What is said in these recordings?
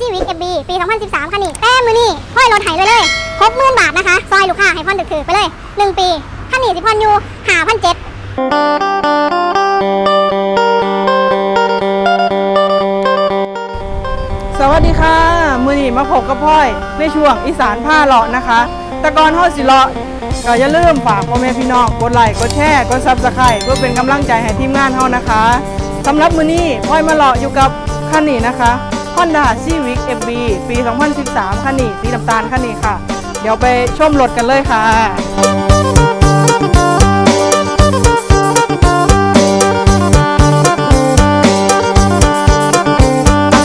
ซีวิกเอบีปี 2013คันนี้แต้มมือนี่ห้อยรถไถเลยเลยครบหมื่นบาทนะคะ ซอยลูกค้าให้พ่อนถือไปเลย 1 ปีคันนี้สิพ่อนอยู่หาพันเจ็ดสวัสดีค่ะ มือนี้มาพบกับพ่อย ในช่วงอีสานผ้าเลาะนะคะต่ก่อนเฮาสิเลาะก็อย่าลืมฝากพ่อแม่พี่น้องกดไลค์กดแชร์กดซับสไครต์เพื่อเป็นกำลังใจให้ทีมงานเฮานะคะสำหรับมือนี้พ่อยมาเลาะอยู่กับคันนี้นะคะ Honda Civic FB ปี 2013 คันนี้สีน้ำตาลคันนี้ค่ะ เดี๋ยวไปชมรถกันเลยค่ะ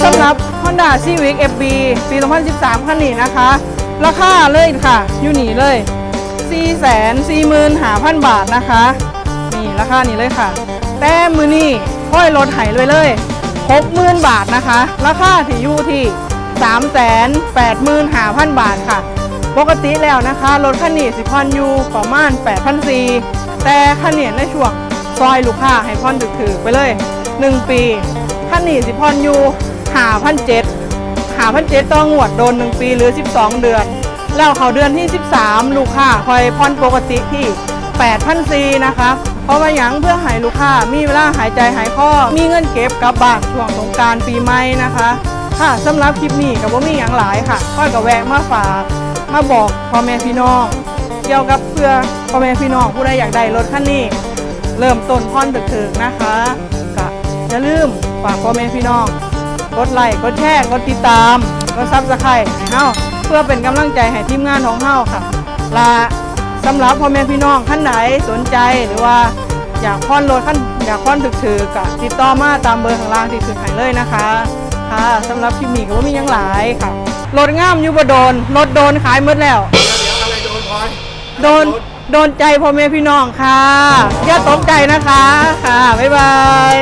สำหรับ Honda Civic FB ปี 2013 คันนี้นะคะ ราคาเลยค่ะ อยู่นี่เลย 445,000บาทนะคะ นี่ราคานี้เลยค่ะ แต่มือนี่ห้อยรถไถเลยเลย 60,000 บาทนะคะ ราคาที่อยู่ที่ 385,000 บาทค่ะ ปกติแล้วนะคะ รถคันนี้สิพอนอยู่ประมาณ 8,400แต่คันนี้ในช่วงซอยลูกค้าให้พอนถือๆไปเลย 1 ปีคันนี้สิพอนอยู่5,700 5,700ต่องหวดโดน 1 ปีหรือ 12 เดือน แล้วเขาเดือนที่ 13 ลูกค้าคอยพอนปกติที่8,400นะคะ เพราะว่าหยังเพื่อให้ลูกค้ามีเวลาหายใจหายคอมีเงินเก็บกลับบ้านช่วงสงการปีใหม่นะคะ ค่ะสำหรับคลิปนี้กับว่ามีอย่างหลายค่ะค่อยกับแวะมาฝากมาบอกพ่อแม่พี่น้องเกี่ยวกับเพื่อพ่อแม่พี่น้องผู้ใดอยากได้รถคันนี้ เริ่มต้นพ่อนถึกๆนะคะก็อย่าลืมฝากพ่อแม่พี่น้องกดไลค์กดแชร์กดติดตามกดซับสไครต์ให้เฮาเพื่อเป็นกำลังใจให้ทีมงานของเฮาค่ะลา สำหรับพ่อแม่พี่น้องท่านไหนสนใจหรือว่าอยากพ่อนรถขั้นอยากพ่อนถึกๆก็ติดต่อมาตามเบอร์ข้างล่างที่ขึ้นให้เลยนะคะค่ะสำหรับคลิปนี้ก็ว่ามียังหลายค่ะรถง่ามยูบโดนรถโดนขายหมดแล้วเดี๋ยวอะไรโดนพลอยโดนโดนใจพ่อแม่พี่น้องค่ะอย่าตกใจนะคะค่ะบ๊ายบาย